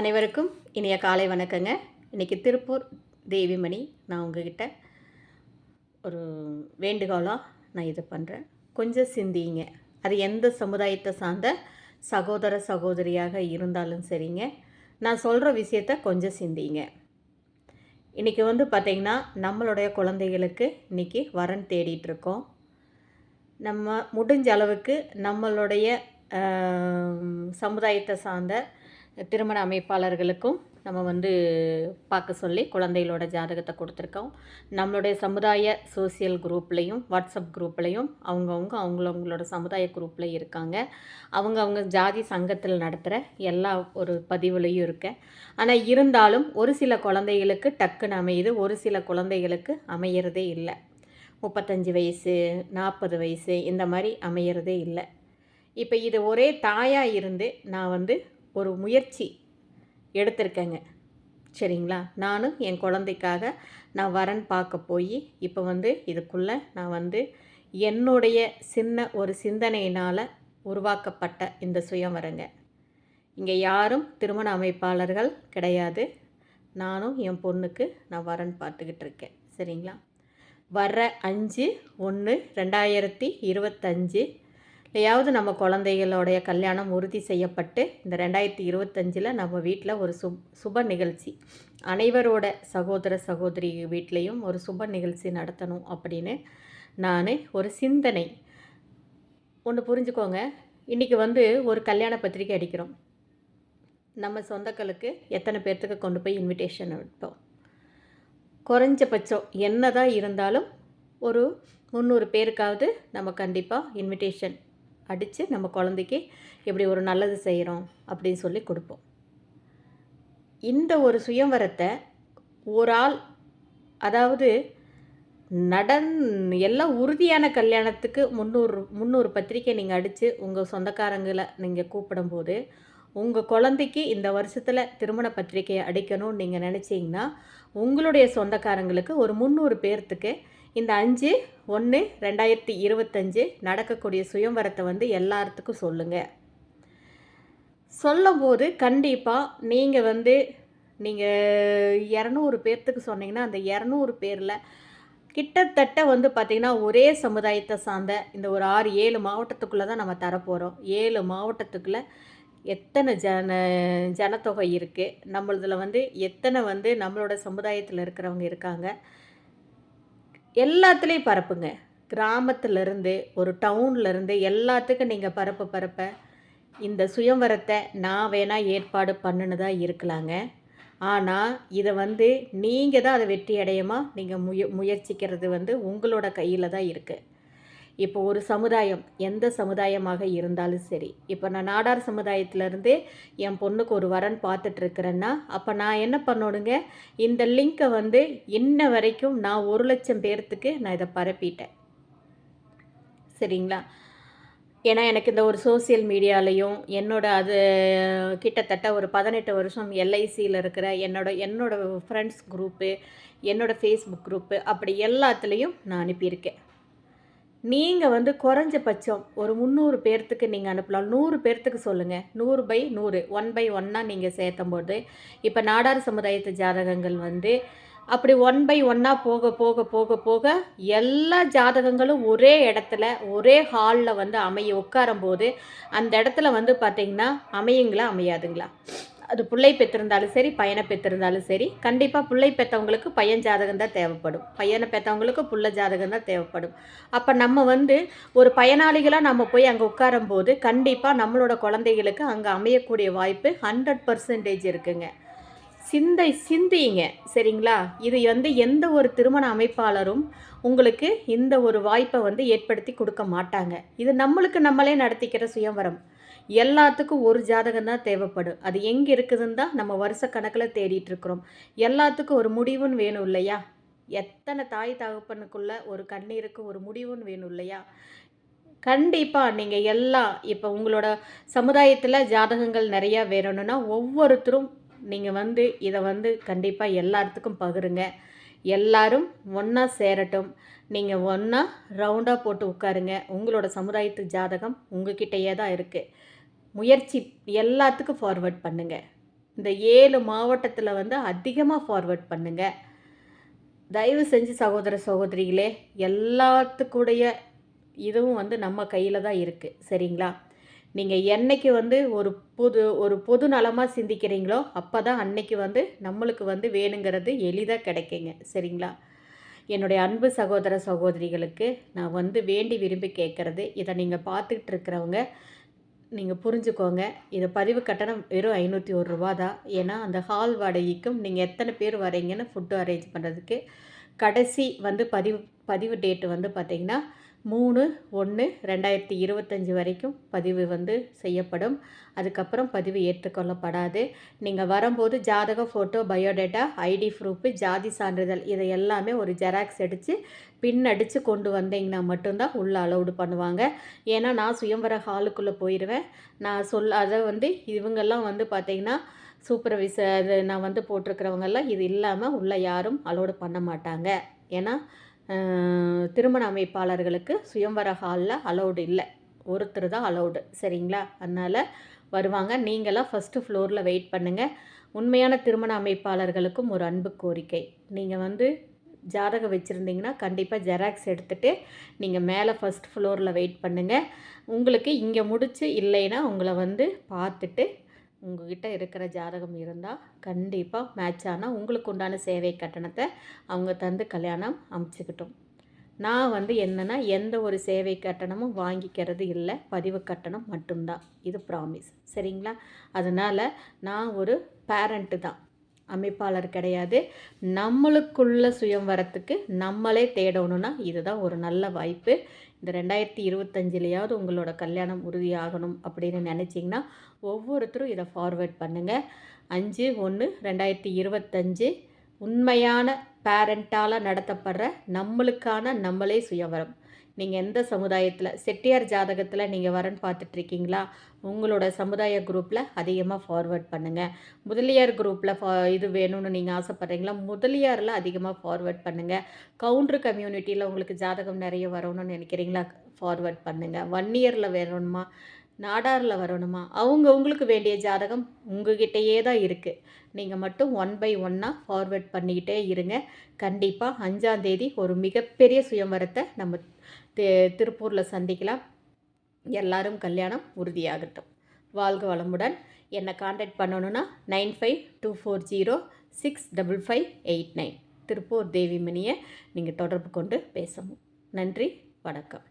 அனைவருக்கும் இனிய காலை வணக்கங்க. இன்றைக்கி திருப்பூர் தேவிமணி நான் உங்ககிட்ட ஒரு வேண்டுகோளாக நான் இது பண்ணுறேன் கொஞ்சம் சிந்திங்க. அது எந்த சமுதாயத்தை சார்ந்த சகோதர சகோதரியாக இருந்தாலும் சரிங்க. நான் சொல்கிற விஷயத்த கொஞ்சம் சிந்திங்க. இன்றைக்கி வந்து பார்த்திங்கன்னா நம்மளுடைய குழந்தைகளுக்கு இன்றைக்கி வரன் தேடிட்டுருக்கோம். நம்ம முடிஞ்ச அளவுக்கு நம்மளுடைய சமுதாயத்தை சார்ந்த திருமண அமைப்பாளர்களுக்கும் நம்ம வந்து பார்க்க சொல்லி குழந்தைகளோட ஜாதகத்தை கொடுத்துருக்கோம். நம்மளுடைய சமுதாய சோசியல் குரூப்லேயும் வாட்ஸ்அப் குரூப்லேயும் அவங்கவுங்க அவங்களவங்களோட சமுதாய குரூப்பில் இருக்காங்க. அவங்க அவங்க ஜாதி சங்கத்தில் நடத்துகிற எல்லா ஒரு பதிவுலையும் இருக்க. ஆனால் இருந்தாலும் ஒரு சில குழந்தைகளுக்கு டக்குன்னு அமையுது ஒரு சில குழந்தைகளுக்கு அமையிறதே இல்லை. முப்பத்தஞ்சு வயசு நாற்பது வயசு இந்த மாதிரி அமையிறதே இல்லை. இப்போ இது ஒரே தாயாக இருந்து நான் வந்து ஒரு முயற்சி எடுத்திருக்கேங்க. சரிங்களா? நானும் என் குழந்தைக்காக நான் வரன் பார்க்க போய் இப்போ வந்து இதுக்குள்ளே நான் வந்து என்னுடைய சின்ன ஒரு சிந்தனையினால் உருவாக்கப்பட்ட இந்த சுயவரங்க இங்கே யாரும் திருமண அமைப்பாளர்கள் கிடையாது. நானும் என் பொண்ணுக்கு நான் வரன் பார்த்துக்கிட்டு இருக்கேன். சரிங்களா? வர்ற அஞ்சு ஒன்று ரெண்டாயிரத்தி இருபத்தஞ்சு இல்லையாவது நம்ம குழந்தைகளோடைய கல்யாணம் உறுதி செய்யப்பட்டு இந்த ரெண்டாயிரத்தி இருபத்தஞ்சில் நம்ம வீட்டில் ஒரு சுப் சுப நிகழ்ச்சி. அனைவரோட சகோதர சகோதரி வீட்லேயும் ஒரு சுப நிகழ்ச்சி நடத்தணும் அப்படின்னு நான் ஒரு சிந்தனை. ஒன்று புரிஞ்சுக்கோங்க. இன்றைக்கி வந்து ஒரு கல்யாண பத்திரிக்கை அடிக்கிறோம். நம்ம சொந்தக்களுக்கு எத்தனை பேர்த்துக்கு கொண்டு போய் இன்விடேஷன் விட்டோம் குறைஞ்சபட்சம் என்ன தான் இருந்தாலும் ஒரு முந்நூறு பேருக்காவது நம்ம கண்டிப்பாக இன்விடேஷன் அடித்து நம்ம குழந்தைக்கு எப்படி ஒரு நல்லது செய்கிறோம் அப்படின்னு சொல்லி கொடுப்போம். இந்த ஒரு சுயம்வரத்தை ஒரு ஆள் அதாவது நடன் எல்லாம் உறுதியான கல்யாணத்துக்கு முந்நூறு முந்நூறு பத்திரிக்கை நீங்கள் அடித்து உங்கள் சொந்தக்காரங்களை நீங்கள் கூப்பிடும்போது உங்கள் குழந்தைக்கு இந்த வருஷத்தில் திருமண பத்திரிக்கையை அடிக்கணும்னு நீங்கள் நினச்சிங்கன்னா உங்களுடைய சொந்தக்காரங்களுக்கு ஒரு முந்நூறு பேர்த்துக்கு இந்த அஞ்சு ஒன்று ரெண்டாயிரத்தி இருபத்தஞ்சு நடக்கக்கூடிய சுயம்வரத்தை வந்து எல்லாத்துக்கும் சொல்லுங்கள் சொல்லும்போது கண்டிப்பாக நீங்கள் வந்து நீங்கள் இரநூறு பேர்த்துக்கு சொன்னீங்கன்னா அந்த இரநூறு பேரில் கிட்டத்தட்ட வந்து பார்த்திங்கன்னா ஒரே சமுதாயத்தை சார்ந்த இந்த ஒரு ஆறு ஏழு மாவட்டத்துக்குள்ளே தான் நம்ம தரப்போகிறோம் ஏழு மாவட்டத்துக்குள்ளே எத்தனை ஜன ஜனத்தொகை இருக்குது நம்மளதில் வந்து எத்தனை வந்து நம்மளோட சமுதாயத்தில் இருக்கிறவங்க இருக்காங்க? எல்லாத்துலேயும் பரப்புங்க. கிராமத்துலேருந்து ஒரு டவுன்லேருந்து எல்லாத்துக்கும் நீங்கள் பரப்ப பரப்ப. இந்த சுயம்வரத்தை நான் வேணால் ஏற்பாடு பண்ணுனதா இருக்கலாங்க. ஆனால் இதை வந்து நீங்கள் தான் அதை வெற்றி அடையமா? நீங்கள் முய முயற்சிக்கிறது வந்து உங்களோட கையில் தான் இருக்குது இப்போ ஒரு சமுதாயம் எந்த சமுதாயமாக இருந்தாலும் சரி. இப்போ நான் நாடார் சமுதாயத்திலேருந்து என் பொண்ணுக்கு ஒரு வரன் பார்த்துட்ருக்குறேன்னா அப்போ நான் என்ன பண்ணணுங்க? இந்த லிங்க்கை வந்து இன்ன வரைக்கும் நான் ஒரு லட்சம் பேர்த்துக்கு நான் இதை பரப்பிட்டேன். சரிங்களா? ஏன்னா எனக்கு இந்த ஒரு சோசியல் மீடியாலையும் என்னோட அது கிட்டத்தட்ட ஒரு பதினெட்டு வருஷம் எல்ஐசியில் இருக்கிற என்னோட என்னோட ஃப்ரெண்ட்ஸ் குரூப்பு என்னோட ஃபேஸ்புக் குரூப்பு அப்படி எல்லாத்துலேயும் நான் அனுப்பியிருக்கேன். நீங்கள் வந்து குறைஞ்சபட்சம் ஒரு முந்நூறு பேர்த்துக்கு நீங்கள் அனுப்பலாம். நூறு பேர்த்துக்கு சொல்லுங்கள் நூறு பை நூறு. ஒன் பை ஒன்னாக நீங்கள் சேர்த்தும்போது இப்போ நாடார் சமுதாயத்து ஜாதகங்கள் வந்து அப்படி ஒன் பை ஒன்னாக போக போக போக போக எல்லா ஜாதகங்களும் ஒரே இடத்துல ஒரே ஹாலில் வந்து அமைய உட்காரும்போது அந்த இடத்துல வந்து பார்த்திங்கன்னா அமையுங்களா அமையாதுங்களா? அது பிள்ளை பெற்றிருந்தாலும் சரி பையனை பெற்றிருந்தாலும் சரி கண்டிப்பாக பிள்ளை பெற்றவங்களுக்கு பையன் ஜாதகம் தான் தேவைப்படும். பையனை பெற்றவங்களுக்கு புள்ள ஜாதகம் தான் தேவைப்படும். அப்போ நம்ம வந்து ஒரு பயனாளிகளாக நம்ம போய் அங்கே உட்காரும்போது கண்டிப்பாக நம்மளோட குழந்தைகளுக்கு அங்கே அமையக்கூடிய வாய்ப்பு ஹண்ட்ரட் பர்சன்டேஜ் இருக்குங்க. சிந்தை சிந்திங்க சரிங்களா? இது வந்து எந்த ஒரு திருமண அமைப்பாளரும் உங்களுக்கு இந்த ஒரு வாய்ப்பை வந்து ஏற்படுத்தி கொடுக்க மாட்டாங்க. இது நம்மளுக்கு நம்மளே நடத்திக்கிற சுயவரம் எல்லாத்துக்கும் ஒரு ஜாதகம் தான் தேவைப்படும். அது எங்கே இருக்குதுன்னு தான் நம்ம வருஷ கணக்கில் தேடிட்டுருக்குறோம் எல்லாத்துக்கும் ஒரு முடிவுன்னு வேணும் இல்லையா? எத்தனை தாய் தகப்பனுக்குள்ள ஒரு கண்ணீருக்கு ஒரு முடிவுன்னு வேணும் இல்லையா? கண்டிப்பாக நீங்கள் எல்லாம் இப்போ உங்களோட சமுதாயத்தில் ஜாதகங்கள் நிறையா வேணும்னா ஒவ்வொருத்தரும் நீங்கள் வந்து இதை வந்து கண்டிப்பாக எல்லாத்துக்கும் பகிருங்க. எல்லாரும் ஒன்றா சேரட்டும். நீங்கள் ஒன்றா ரவுண்டாக போட்டு உட்காருங்க. உங்களோட சமுதாயத்து ஜாதகம் உங்ககிட்டயே தான் இருக்குது முயற்சி எல்லாத்துக்கும் ஃபார்வர்ட் பண்ணுங்கள் இந்த ஏழு மாவட்டத்தில் வந்து அதிகமாக ஃபார்வர்ட் பண்ணுங்கள் தயவு செஞ்சு சகோதர சகோதரிகளே எல்லாத்துக்குடைய இதுவும் வந்து நம்ம கையில் தான் இருக்குது சரிங்களா? நீங்கள் என்னைக்கு வந்து ஒரு பொது ஒரு பொது நலமாக சிந்திக்கிறீங்களோ அப்போ தான் அன்னைக்கு வந்து நம்மளுக்கு வந்து வேணுங்கிறது எளிதாக கிடைக்குங்க. சரிங்களா? என்னுடைய அன்பு சகோதர சகோதரிகளுக்கு நான் வந்து வேண்டி விரும்பி கேட்குறது இதை நீங்கள் பார்த்துக்கிட்டு இருக்கிறவங்க நீங்கள் புரிஞ்சுக்கோங்க. இது பதிவு கட்டணம் வெறும் ஐநூற்றி ஒரு ரூபா தான் ஏன்னா அந்த ஹால் வாடகைக்கும் நீங்கள் எத்தனை பேர் வரீங்கன்னு ஃபுட்டு அரேஞ்ச் பண்ணுறதுக்கு கடைசி வந்து பதிவு பதிவு டேட்டு வந்து பார்த்திங்கன்னா மூணு ஒன்று ரெண்டாயிரத்தி இருபத்தஞ்சி வரைக்கும் பதிவு வந்து செய்யப்படும். அதுக்கப்புறம் பதிவு ஏற்றுக்கொள்ளப்படாது. நீங்கள் வரும்போது ஜாதக ஃபோட்டோ பயோடேட்டா ஐடி ப்ரூஃபு ஜாதி சான்றிதழ் இதை எல்லாமே ஒரு ஜெராக்ஸ் அடித்து பின் அடித்து கொண்டு வந்தீங்கன்னா மட்டும்தான் உள்ளே அலௌடு பண்ணுவாங்க. ஏன்னா நான் சுயம்பர ஹாலுக்குள்ளே போயிடுவேன் நான் சொல் அதை வந்து இவங்கெல்லாம் வந்து பார்த்திங்கன்னா சூப்பர்விசர் நான் வந்து போட்டிருக்கிறவங்கெல்லாம் இது இல்லாமல் உள்ளே யாரும் அலோடு பண்ண மாட்டாங்க. ஏன்னா திருமண அமைப்பாளர்களுக்கு சுயம்வர ஹாலில் அலௌடு இல்லை. ஒருத்தர் தான் அலௌடு சரிங்களா? அதனால் வருவாங்க. நீங்களாம் ஃபஸ்ட்டு ஃப்ளோரில் வெயிட் பண்ணுங்கள் உண்மையான திருமண அமைப்பாளர்களுக்கும் ஒரு அன்பு கோரிக்கை. நீங்கள் வந்து ஜாதகம் வச்சுருந்தீங்கன்னா கண்டிப்பாக ஜெராக்ஸ் எடுத்துகிட்டு நீங்கள் மேலே ஃபஸ்ட் ஃப்ளோரில் வெயிட் பண்ணுங்கள் உங்களுக்கு இங்கே முடிச்சு இல்லைன்னா உங்களை வந்து பார்த்துட்டு உங்ககிட்ட இருக்கிற ஜாதகம் இருந்தால் கண்டிப்பாக மேட்ச் ஆனால் உங்களுக்கு உண்டான சேவை கட்டணத்தை அவங்க தந்து கல்யாணம் அமைச்சிக்கிட்டோம். நான் வந்து என்னென்னா எந்த ஒரு சேவை கட்டணமும் வாங்கிக்கிறது இல்லை பதிவு கட்டணம் மட்டும்தான். இது ப்ராமிஸ் சரிங்களா? அதனால் நான் ஒரு பேரண்ட்டு தான். அமைப்பாளர் கிடையாது. நம்மளுக்குள்ள சுயம் வரத்துக்கு நம்மளே தேடணும்னா இதுதான் ஒரு நல்ல வாய்ப்பு. இந்த ரெண்டாயிரத்தி இருபத்தஞ்சிலையாவது உங்களோட கல்யாணம் உறுதியாகணும் அப்படின்னு நினச்சிங்கன்னா ஒவ்வொருத்தரும் இதை ஃபார்வேர்ட் பண்ணுங்கள் அஞ்சு ஒன்று ரெண்டாயிரத்தி இருபத்தஞ்சு உண்மையான பேரண்ட்டால் நடத்தப்படுற நம்மளுக்கான நம்மளே சுயவரம். நீங்கள் எந்த சமுதாயத்தில் செட்டியார் ஜாதகத்தில் நீங்கள் வரன் பார்த்துட்ருக்கீங்களா? உங்களோட சமுதாய குரூப்பில் அதிகமாக ஃபார்வேர்ட் பண்ணுங்கள் முதலியார் குரூப்பில் ஃபா இது வேணும்னு நீங்கள் ஆசைப்பட்றீங்களா? முதலியாரில் அதிகமாக ஃபார்வேர்ட் பண்ணுங்கள் கவுண்ட்ரு கம்யூனிட்டியில் உங்களுக்கு ஜாதகம் நிறைய வரணும்னு நினைக்கிறீங்களா? ஃபார்வேர்ட் பண்ணுங்கள் ஒன் இயரில் வேணுமா நாடாரில் வரணுமா? அவங்க உங்களுக்கு வேண்டிய ஜாதகம் உங்ககிட்டயே தான் இருக்குது நீங்கள் மட்டும் ஒன் பை ஒன்னாக ஃபார்வேர்ட் பண்ணிக்கிட்டே இருங்க. கண்டிப்பாக அஞ்சாந்தேதி ஒரு மிகப்பெரிய சுயம்பரத்தை நம்ம திருப்பூரில் சந்திக்கலாம். எல்லாரும் கல்யாணம் உறுதியாகட்டும். வாழ்க வளமுடன். என்னை காண்டாக்ட் பண்ணணுன்னா nine five two four zero six double five eight nine. Tiruppur தேவிமணியை நீங்கள் தொடர்பு கொண்டு பேசணும் நன்றி வணக்கம்.